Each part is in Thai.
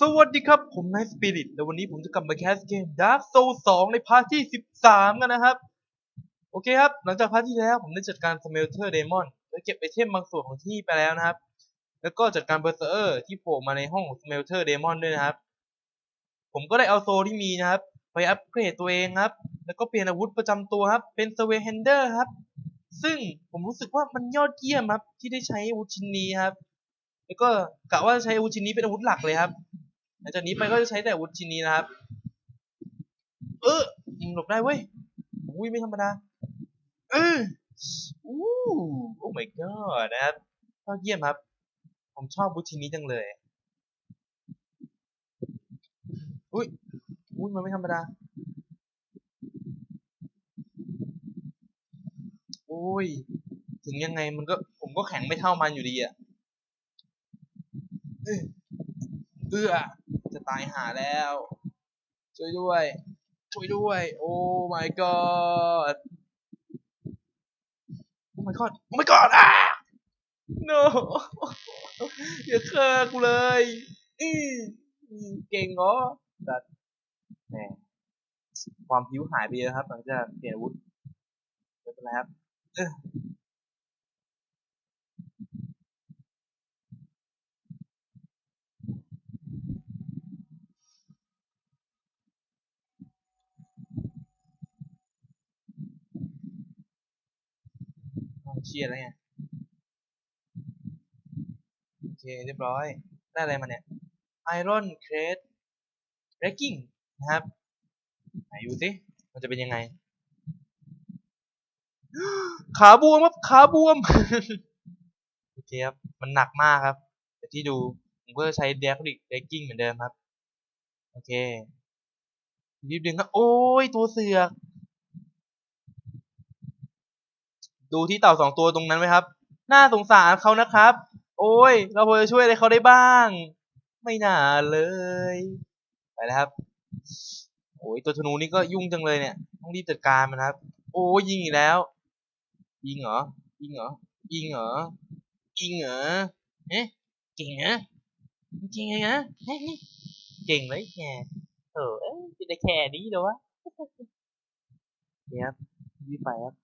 สวัสดีครับ ผมนายสปิริตแล้ววันนี้ผมจะกลับมาแคสเกม Dark Souls 2ในพาร์ทที่ 13 กันนะครับ โอเคครับ หลังจากพาร์ทที่แล้วผมได้จัดการ Smelter Demon และเก็บไอเทมบางส่วนของที่ไปแล้วนะครับ แล้วก็จัดการ Berserker ที่โผล่มาในห้องของ Smelter Demon ด้วยนะครับ ผมก็ได้เอาโซที่มีนะครับ ไปอัปเกรดตัวเองครับ แล้วก็เปลี่ยนอาวุธประจำตัวครับ เป็น s w a y h a n d e r ครับ ซึ่งผมรู้สึกว่ามันยอดเยี่ยมครับที่ได้ใช้อาวุธชิ้นนี้ครับ แล้วก็กะว่าใช้อาวุธชิ้นนี้เป็นอาวุธหลักเลยครับ ลังจากนี้ไปก็จะใช้แต่อาวุธชิ้นนี้นะครับ เออยิงหลบได้เว้ยอุ้ยไม่ธรรมดาเอออู้โอ้ my god นะครับยอดเยี่ยมครับ ผมชอบอาวุธชิ้นนี้จังเลยอุ้ยอุ้ยมันไม่ธรรมดาโอ้ย ถึงยังไงมันก็ผมก็แข็งไม่เท่ามันอยู่ดีอะเอ้ยเอื้อจะ ตายหาแล้ว ช่วยด้วย ช่วยด้วย โอ้ my god โอ้ my god โอ้ my god อะ no อย่าฆ่ากูเลยอืเก่งเหรอแต่แหมความผิวหายไปเยอะครับ หลังจากเปลี่ยนอาวุธไม่เป็นไรครับ เอออ้าวเชียร์แล้วไงโอเคเรียบร้อย ได้อะไรมาเนี่ย Iron Crate Breaking นะครับไหนดูสิมันจะเป็นยังไง ขาบวมครับขาบวม โอเคครับ มันหนักมากครับแต่ที่ดูผมก็จะใช้ d e f r i c Breaking เหมือนเดิมครับ โอเครีบดึงครับ โอ้ยตัวเสือก ดูที่เต่าสองตัวตรงนั้นไหมครับ น่าสงสารเขานะครับ โอ้ย เราพอจะช่วยอะไรเขาได้บ้าง ไม่น่าเลย ไปแล้วครับ โอ้ยตัวธนูนี่ก็ยุ่งจังเลยเนี่ย ต้องรีบจัดการมันครับ โอ้ยยิงอีกแล้ว ยิงเหรอ ยิงเหรอ ยิงเหรอ ยิงเหรอเอ๊ะเก่งเหรอจริงเหรอเฮ้ยเก่งเลยแกเออเอ้ยจะได้แค่นี้เหรอวะเนี่ยครับรีบไปครับ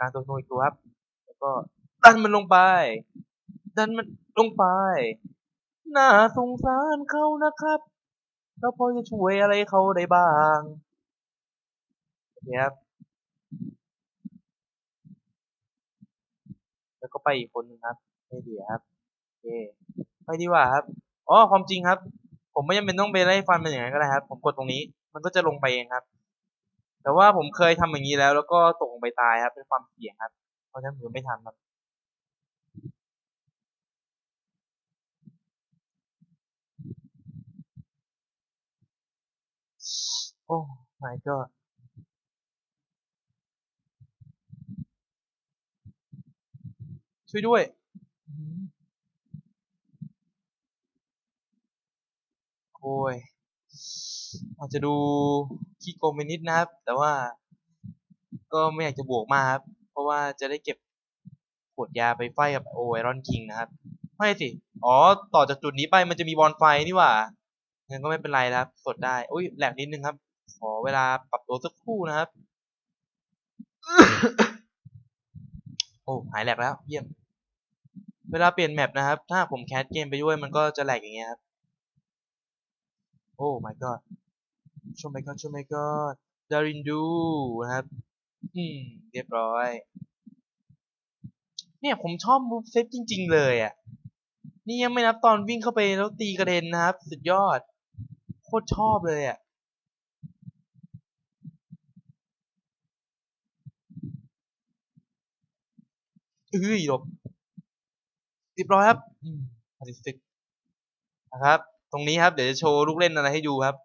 การตัวธนูอีกตัวครับ แล้วก็ดันมันลงไป ดันมันลงไป น่าสงสารเขานะครับเราพอจะช่วยอะไรเขาได้บ้างเนี่ยครับแล้วก็ไปอีกคนหนึงครับไม่ดีครับโอเคไปดีกว่าครับอ๋อความจริงครับ ผมไม่จำเป็นต้องไปไล่ฟันมันอย่างนั้นก็ได้ครับ ผมกดตรงนี้ มันก็จะลงไปเองครับ แต่ว่าผมเคยทำอย่างนี้แล้ว แล้วก็ตกลงไปตายครับ เป็นความเสี่ยงครับ เพราะฉะนั้นผมไม่ทำครับโอ้ my god ช่วยด้วยโอ้ยอาจจะดู ขี้โกงไปนิดนะครับ แต่ว่าก็ไม่อยากจะบวกมากครับ เพราะว่าจะได้เก็บขวดยาไปไฟกับโอไอรอนคิงนะครับไม่สิ อ๋อ ต่อจากจุดนี้ไปมันจะมีบอลไฟนี่หว่างั้นก็ไม่เป็นไรนะครับ สดได้ อุ้ยแหลกนิดนึงครับ ขอเวลาปรับตัวสักครู่นะครับ โอ้หายแหลกแล้ว เยี่ยม เวลาเปลี่ยนแมปนะครับ ถ้าผมแคสเกมไปด้วยมันก็จะแหลกอย่างเงี้ยครับ โอ้ my god ช่วย my god ช่วย my god ดารินดูนะครับ อืม เรียบร้อย เนี่ยผมชอบมูฟเซตจริง ๆ เลยอะ นี่ยังไม่นับตอนวิ่งเข้าไปแล้วตีกระเด็นนะครับ สุดยอด โคตรชอบเลยอะเอ้ยหลบเรียบร้อยครับอืมพาริฟิกนะครับ ตรงนี้ครับ เดี๋ยวจะโชว์ลูกเล่นอะไรให้ดูครับ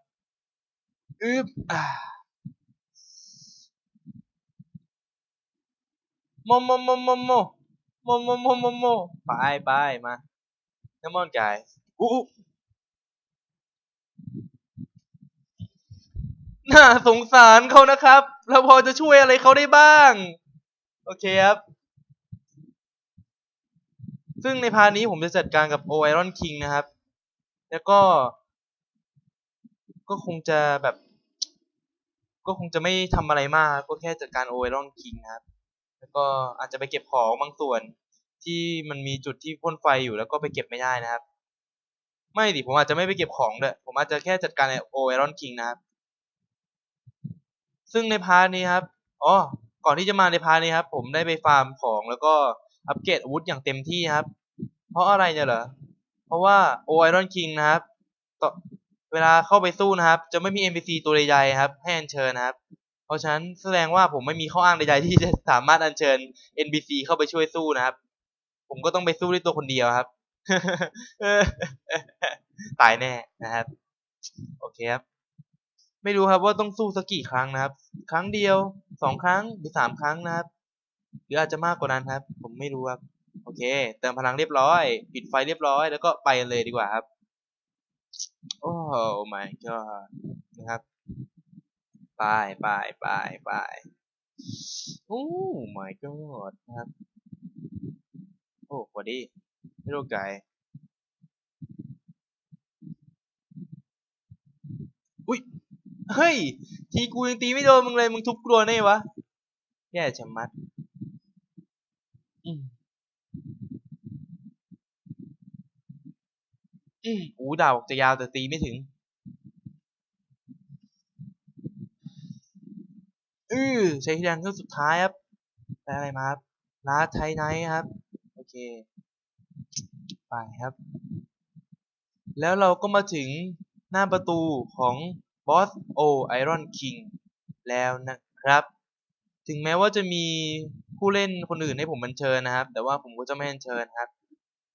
อึ๊บอ่าโมโมโมโมโมโมโมโมโมโมไปไปมา Come on guys อู้อู้น่าสงสารเขานะครับ เราพอจะช่วยอะไรเขาได้บ้าง โอเคครับ ซึ่งในพาร์ทนี้ผมจะจัดการกับโอไอรอนคิงนะครับ แล้วก็ ก็คงจะแบบ ก็คงจะไม่ทำอะไรมาก ก็แค่จัดการโอเวรอนคิงครับ แล้วก็อาจจะไปเก็บของบางส่วนที่มันมีจุดที่พ่นไฟอยู่แล้วก็ไปเก็บไม่ได้นะครับ ไม่ดิผมอาจจะไม่ไปเก็บของด้วยผมอาจจะแค่จัดการโอเวรอนคิงนะครับ ซึ่งในพาร์ทนี้ครับอ๋อก่อนที่จะมาในพาร์ทนี้ครับ ผมได้ไปฟาร์มของแล้วก็อัปเกรดอาวุธอย่างเต็มที่ครับ เพราะอะไรเนี่ยเหรอเพราะว่าโอไอรอนคิงนะครับ เวลาเข้าไปสู้นะครับ จะไม่มี NPC ตัวใดๆครับ ให้อัญเชิญนะครับ เพราะฉะนั้นแสดงว่าผมไม่มีข้ออ้างใดๆ ที่จะสามารถอัญเชิญ NPC เข้าไปช่วยสู้นะครับ ผมก็ต้องไปสู้ด้วยตัวคนเดียวครับ ตายแน่นะครับ โอเคครับ ไม่รู้ครับว่าต้องสู้สักกี่ครั้งนะครับ ครั้งเดียวสองครั้งหรือสามครั้งนะครับ หรืออาจจะมากกว่านั้นครับ ผมไม่รู้ครับ โอเค เติมพลังเรียบร้อย ปิดไฟเรียบร้อย แล้วก็ไปเลยดีกว่าครับ โอ้ my god นะครับไปไปไปไปโอ้ my god นะครับ โอ้สวัสดีไม่รู้ไก่อุ้ย เฮ้ย ทีกูยังตีไม่โดนมึงเลย มึงทุบกลัวได้วะ แย่ชะมัด อืม อู้ดาบจะยาวแต่ตีไม่ถึง อือใช้แรงเครื่องสุดท้ายครับได้อะไรมาครับลาไทไนท์ครับ โอเค ไปครับ แล้วเราก็มาถึงหน้าประตูของบอสโอไอรอนคิงแล้วนะครับ ถึงแม้ว่าจะมีผู้เล่นคนอื่นให้ผมบัญเชิญนะครับ แต่ว่าผมก็จะไม่บัญเชิญครับ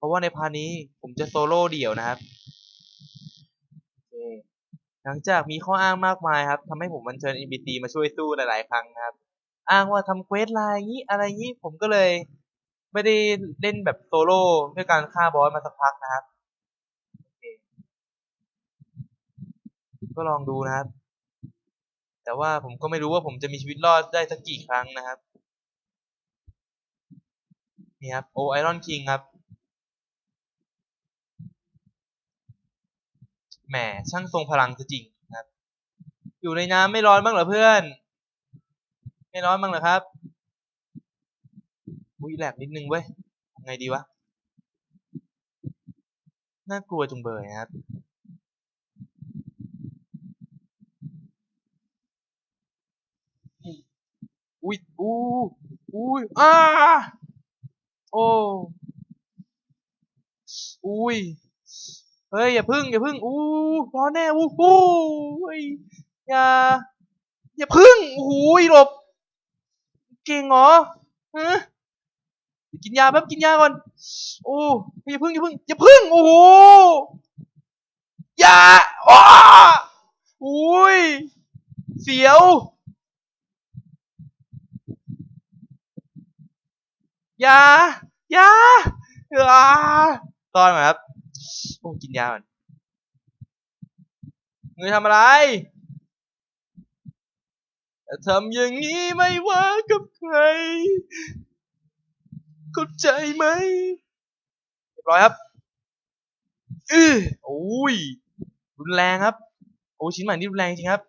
เพราะว่าในพาร์ทนี้ผมจะโซโล่เดี่ยวนะครับหลังจากมีข้ออ้างมากมายครับทำให้ผมบัญเชิญ NPC มาช่วยสู้หลาย ๆ ครั้งนะครับ อ้างว่าทำเควสไลน์อย่างนี้อะไรอย่างนี้ผมก็เลย ไม่ได้เล่นแบบโซโล่ด้วยการฆ่าบอสมาสักพักนะครับก็ลองดูนะครับ แต่ว่าผมก็ไม่รู้ว่าผมจะมีชีวิตรอดได้สักกี่ครั้งนะครับ นี่ครับ โอไอรอนคิงครับ แหมช่างทรงพลังซะจริงนะครับ อยู่ในน้ำไม่ร้อนบ้างเหรอเพื่อน ไม่ร้อนบ้างเหรอครับอุ้ยแหลกนิดนึงเว้ยทำไงดีวะ น่ากลัวจุงเบยนะครับอุ้ยอู้อุ้ยอ้าโอ้อุ้ย เฮ้ยอย่าพึ่งอย่าพึ่งอู้ร้อนแน่อู้หู้ยอย่าอย่าพึ่งโอ้โหหลบเก่งเหรอฮะกินยาแป๊บกินยาก่อนโอ้อย่าพึ่งอย่าพึ่งอย่าพึ่งโอ้โหอย่าอ้าอุ้ยเสียวอย่าอย่าอ่าตอนมาครับ โอ้กินยาก่อนเงยทำอะไรทำอย่างนี้ไม่ว่ากับใครเข้าใจไหมเรียบร้อยครับอือโอ้ยรุนแรงครับ โอ้ชิ้นใหม่นี่รุนแรงจริงครับ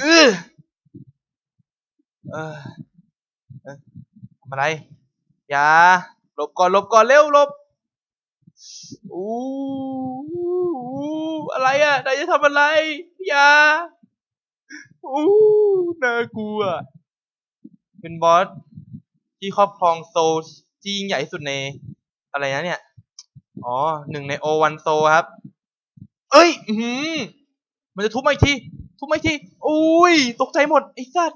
อือเออเอ้ยทำอะไร อย่าหลบก่อนหลบก่อนเร็วหลบอู้อะไรอะนายจะทำอะไร อย่าอู้น่ากลัว เป็นบอสที่ครอบครองโซลที่ยิ่งใหญ่สุดใน อะไรนะเนี่ย อ๋อหนึ่งในโอวันโซครับ เอ้ย อือหือมันจะทุบมาอีกที ทุบมาอีกที อุ้ย ตกใจหมด ไอ้สัส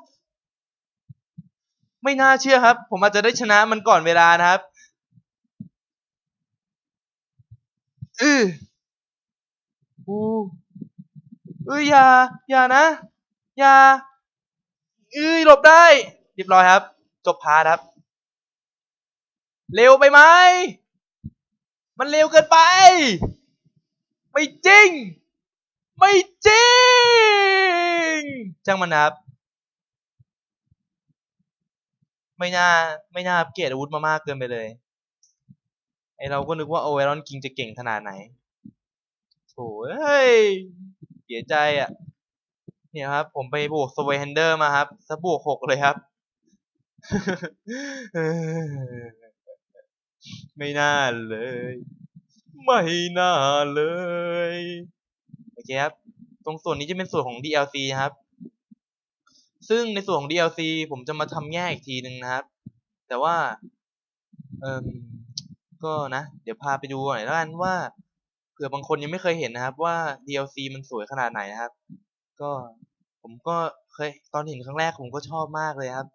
ไม่น่าเชื่อครับ ผมอาจจะได้ชนะมันก่อนเวลานะครับอืออูเอ้ยอย่าอย่านะอย่าเอ้ยหลบได้เรียบร้อยครับ จบพาร์ทครับ เร็วไปไหมมันเร็วเกินไป ไม่จริง ไม่จริงจ้างมันครับ ไม่น่าไม่น่าอัปเกรดอาวุธมามากเกินไปเลย ไอเราก็นึกว่าโอเวอรอนคิงจะเก่งขนาดไหนโถ่เอ้ยเสียใจอะ เนี่ยครับ ผมไปบวกสเวเฮนเดอร์มาครับสบวกหกเลยครับ ไม่น่าเลย ไม่น่าเลย โอเคครับ ตรงส่วนนี้จะเป็นส่วนของ DLC นะครับ ซึ่งในส่วนของ DLC ผมจะมาทำแยกอีกทีหนึ่งนะครับ แต่ว่า เอ่มก็นะ เดี๋ยวพาไปดูหน่อยแล้วกันว่าเผื่อบางคนยังไม่เคยเห็นนะครับ ว่า DLC มันสวยขนาดไหนนะครับ ก็ผมก็เคยตอนเห็นครั้งแรกผมก็ชอบมากเลยครับ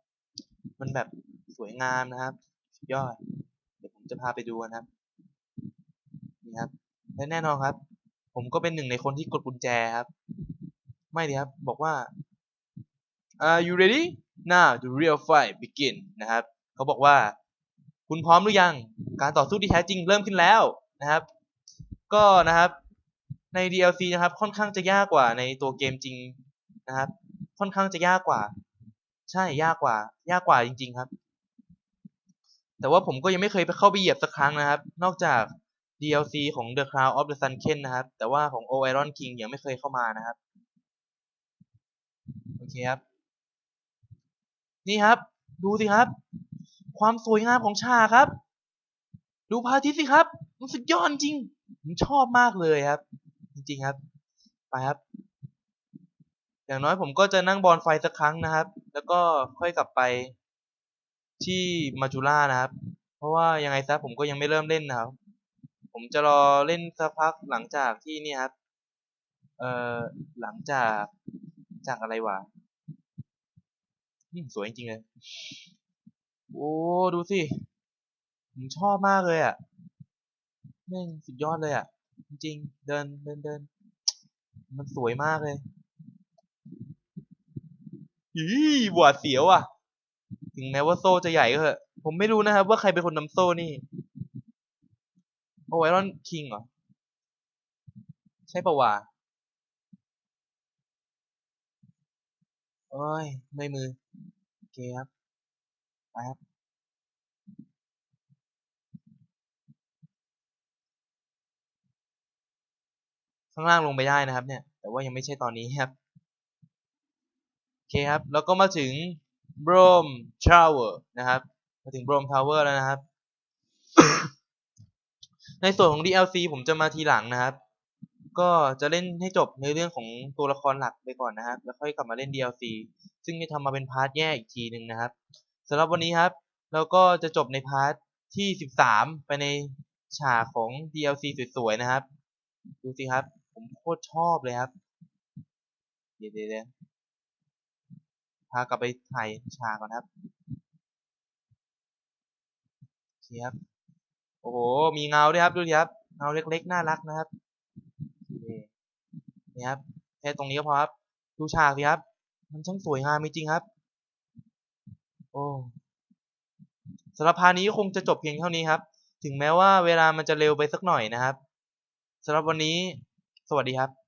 มันแบบสวยงามนะครับยอด เดี๋ยวผมจะพาไปดูนะครับ นี่ครับ และแน่นอนครับ ผมก็เป็นหนึ่งในคนที่กดกุญแจครับ ไม่ดีครับ บอกว่า Are you ready now the real fight begin นะครับเขาบอกว่า คุณพร้อมหรือยัง การต่อสู้ที่แท้จริงเริ่มขึ้นแล้วนะครับ ก็นะครับใน DLC นะครับ ค่อนข้างจะยากกว่าในตัวเกมจริงนะครับ ค่อนข้างจะยากกว่า ใช่ยากกว่า ยากกว่าจริง ๆครับ แต่ว่าผมก็ยังไม่เคยไปเข้าไปเหยียบสักครั้งนะครับ นอกจาก DLC ของ The Crown of the Sunken นะครับ แต่ว่าของ O Iron King ยังไม่เคยเข้ามานะครับ โอเคครับ นี่ครับ ดูสิครับ ความสวยงามของฉาครับ ดูพระอาทิตย์สิครับมันสุดยอดจริงผมชอบมากเลยครับ จริงๆครับ ไปครับ อย่างน้อยผมก็จะนั่งบอลไฟสักครั้งนะครับ แล้วก็ค่อยกลับไปที่มาจูล่านะครับ เพราะว่ายังไงซะผมก็ยังไม่เริ่มเล่นนะครับ ผมจะรอเล่นสักพักหลังจากที่นี่ครับ เอ่อหลังจากจากอะไรวะ อืมสวยจริงเลย โอ้ ดูสิ ผมชอบมากเลยอะแม่งสุดยอดเลยอะ จริงๆเดินเดินเดิน มันสวยมากเลยอีหวาดเสียวอะ ถึงแม้ว่าโซ่จะใหญ่ก็เถอะ ผมไม่รู้นะครับว่าใครเป็นคนนำโซ่นี่ โอไอรอนคิงเหรอ ใช่ปะวะโอ้ยไม่มือ เคครับไปครับข้างล่างลงไปได้นะครับ เนี่ย แต่ว่ายังไม่ใช่ตอนนี้ครับโอเคครับ แล้วก็มาถึง Brom Tower นะครับ มาถึง Brom Tower แล้วนะครับ ในส่วนของ DLC ผมจะมาทีหลังนะครับ ก็จะเล่นให้จบในเรื่องของตัวละครหลักไปก่อนนะครับ แล้วค่อยกลับมาเล่น DLC ซึ่งจะทำมาเป็นพาร์ทแยกอีกทีหนึ่งนะครับสำหรับวันนี้ครับ เราก็จะจบในพาร์ทที่ 13 ไปในฉากของ DLC สวยๆนะครับ ดูสิครับ ผมโคตรชอบเลยครับ เดี๋ยวเดี๋ยวพากลับไปถ่ายฉากก่อนครับโอเคครับ โอ้โห มีเงาด้วยครับ ดูดิครับ เงาเล็กๆ น่ารักนะครับ นี่ครับแค่ตรงนี้ก็พอครับ ดูฉากสิครับ มันช่างสวยงามจริงครับ โอ้สำหรับพานี้ก็คงจะจบเพียงเท่านี้ครับ ถึงแม้ว่าเวลามันจะเร็วไปสักหน่อยนะครับสำหรับวันนี้ สวัสดีครับ